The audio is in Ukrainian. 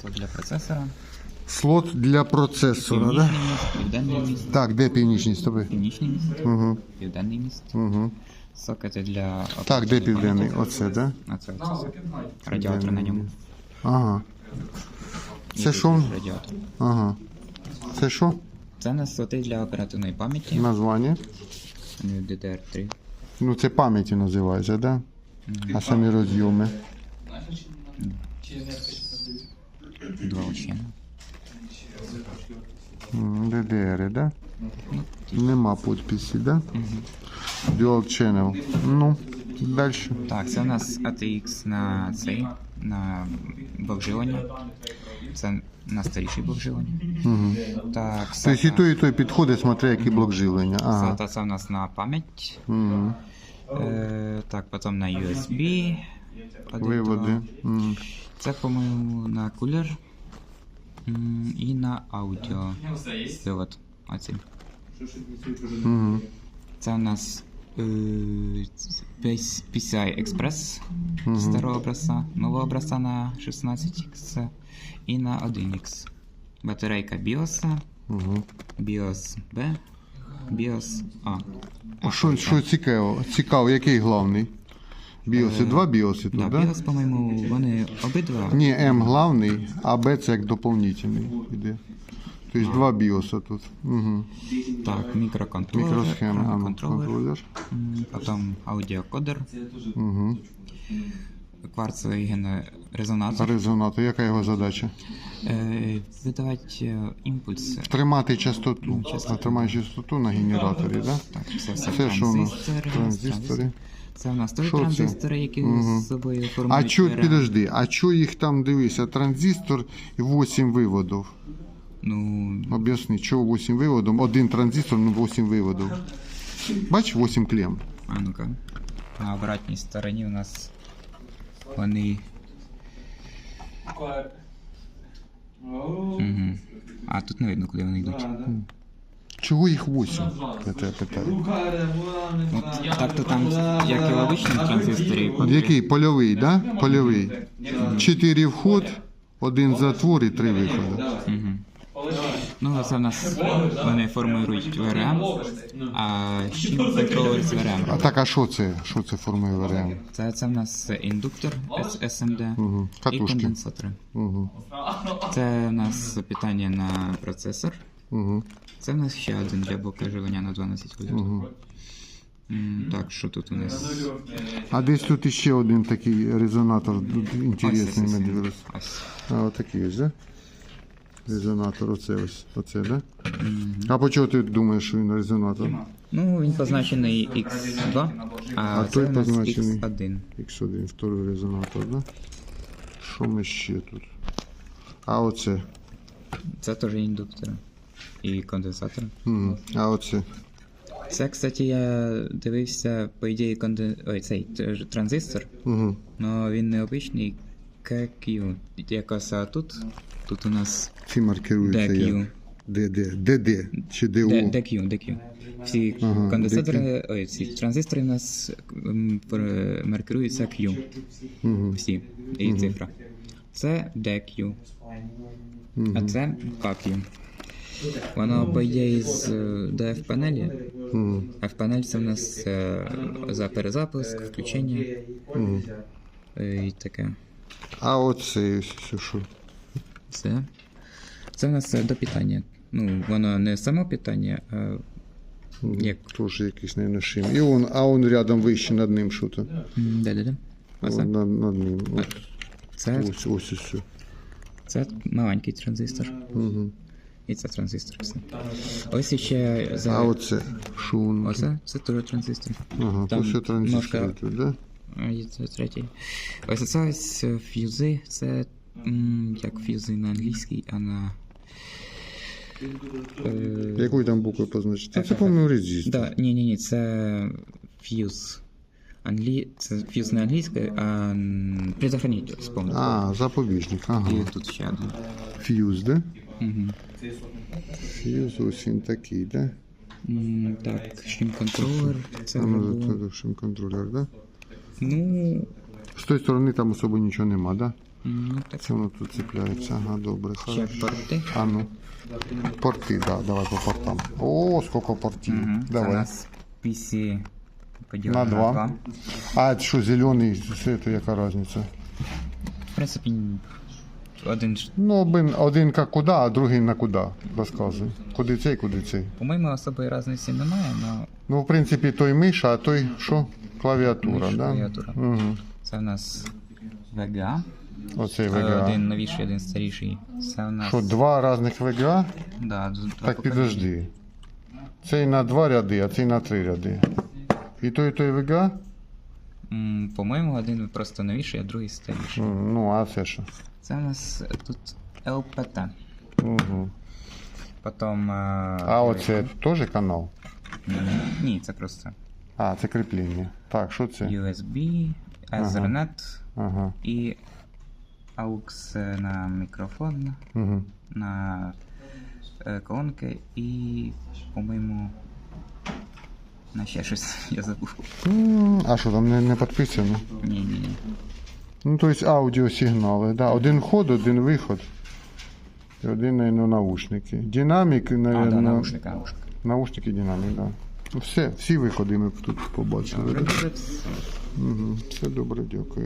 Слот для процесора. Слот для процесора, Північний да? міст, південний міст, Так, де північність з тобою? північний міст, Угу, південний міст. угу. Сокети для Так, де південний? Оце, да? А це, це, це. Радіатор на ньому. Ага. Це що? Радіатор. Ага. Це що? Це у нас слоти для оперативної пам'яті. Названня? DDR3. Ну, це пам'яті називається, да? А самі розйоми. Два. М, да? Нема підписі, да? Dual Channel. Ну, далі. Так, це у нас ATX на цей, на блок. Це на старіший блок живлення. Угу. Так, Тобто і той, і той підходить, смотри, який блок живлення. Ага. Це у нас на пам'ять. Угу. Е, так, потім на USB. Виводи. М. Це, по-моєму, на кулер. М, І на аудіо. Вивод. Оці. Угу. Це у нас е, PCI Express старого образца, нового образца на 16X і на 1X. Батарейка BIOS. BIOS B, BIOS A. А що, що цікаво? Цікаво, який главний? Біоси, два біоси тут, Да, да? BIOS, по-моєму, вони обидва. Ні, М главний, а Б це як доповнительний іде. Тобто два біоса тут. Угу. Так, мікроконтролер, Мікросхема, ну, контролер, контролер. потім аудіокодер, Угу. Кварцевий гене- резонатор, яка його задача? е, видавати е, імпульси. Тримати частоту. Частоту. А тримає частоту на генераторі, да? Так, це все Це що у нас? транзистори. Транзистори. Це у нас теж Що це? транзистори, які Мгм. з собою А формують чо, підожди, а чо їх там дивися? Транзистор і 8 виводів. Ну, Об'ясни, чого 8 виводів? Один транзистор, ну 8 виводів. Бач, 8 клем. а ну-ка. На обратній стороні у нас вони. Угу. А тут не видно, куди вони йдуть. Чого їх вісім? Я тебе питаю. От, так то там, як і в обичному транзисторі, От який польовий, да? Польовий. Чотири вход, один затвор і три виходи. Угу. Ну, це в нас вони формують ВРМ, а чим контролер з А так, а що це? Що це формує ВРМ? Це, це в нас індуктор SMD Угу. і Катушки. конденсатори. Угу. Це в нас питання на процесор. Угу. Це в нас ще один для блока живлення на 12 вольт. Угу. М, Так, що тут у нас? А десь тут іще один такий резонатор тут інтересний ось, ми ось. дивилися. Ось. А отакий ось, да? Резонатор, оце ось, оце, да? А по чого ти думаєш, що він резонатор? Ну, він позначений X2, а, А це той у нас позначений? X1. X1, второй резонатор, да? Що ми ще тут? А оце. Це теж індуктор. І конденсатор. Угу. А оце. Це, кстати, я дивився, по ідеї, конден... Ой, цей теж транзистор, Угу. але він не обичний KQ. А тут, тут у нас Ці маркируються DQ. як? ДД. ДД чи. D- DQ, DQ. Всі Ага, конденсатори, ой, всі транзистори у нас м, маркируються Q. Угу. Всі. І цифра. Це DQ, а це KQ. Воно, по ідеї, з е, DF панелі. Угу. F-панель це в нас е, за перезапуск, включення е, і таке. А оце ось все що? Все. Це в нас е, до питання. Ну, воно не само питання, а Як? Теж якийсь не шим. І он, а он рядом вище над ним що то. де-де-де. Оце. Над, над ним. От, Це, ось, ось ось. все. це маленький транзистор. Угу. І це транзистор. Все. Ось ще за. А оце що воно? Оце це теж транзистор. Ага, там то все транзистори ножка- тут, да? Це третій. Ось це ось е. Це м, як ф'юзи на англійській, а на. Е, Якою там буквою позначити? Це, по-моєму, резистор. Да, ні, ні, ні, це фьюз. Англі... Це фьюз не англійською, а м, предохранитель, вспомнив. А, запобіжник, ага. І тут ще один. Фьюз, да? Угу. Фьюз ось він такий, да? Так, шим контролер. Це А вже ну, було. це шим контролер, да? Ну, З тої сторони там особо нічого нема, да? Ну, так. Це воно тут цепляється. Ага, добре, Ще хорошо. порти. А ну. Порти, да, давай по портам. О, сколько портів. Угу. Це у Давай. нас PC поділено На на два. два. А що, зелений, це то яка різниця? В принципі, один, Ну, один, один як куди, а другий на куди. Розказуй. Куди цей, куди цей. по-моєму, особої різниці немає, але Ну, в принципі, той миш, а той що? Клавіатура, Миш, да? клавіатура. Угу. це у нас VGA. Оцей Е, VGA. Один новіший, один старіший. Це у нас. Що, два різних VGA? Да, з- два Так покоління. підожди. Цей на два ряди, а цей на три ряди. І той, і той VGA? По-моєму, один просто новіший, а другий старіший. Ну, а це що? Це у нас тут LPT. Угу. Потім. е, А оце теж канал? Ні, Ні, це просто А, це кріплення. Так, що це? USB, Ethernet Ага. і AUX на мікрофон, Угу. на е, колонки і, по-моєму, на ще щось я забув. А що там не, не підписано? Ні, ні, ні. Ну, тобто аудіосигнали, да. Один вход, один виход. І один, ну, наушники. Динамік, А, наверное, да, наушники, наушники. наушники, динамік, да. Ну, все, всі виходи ми тут побачили. Добре, Да? все. Угу. Все добре, дякую.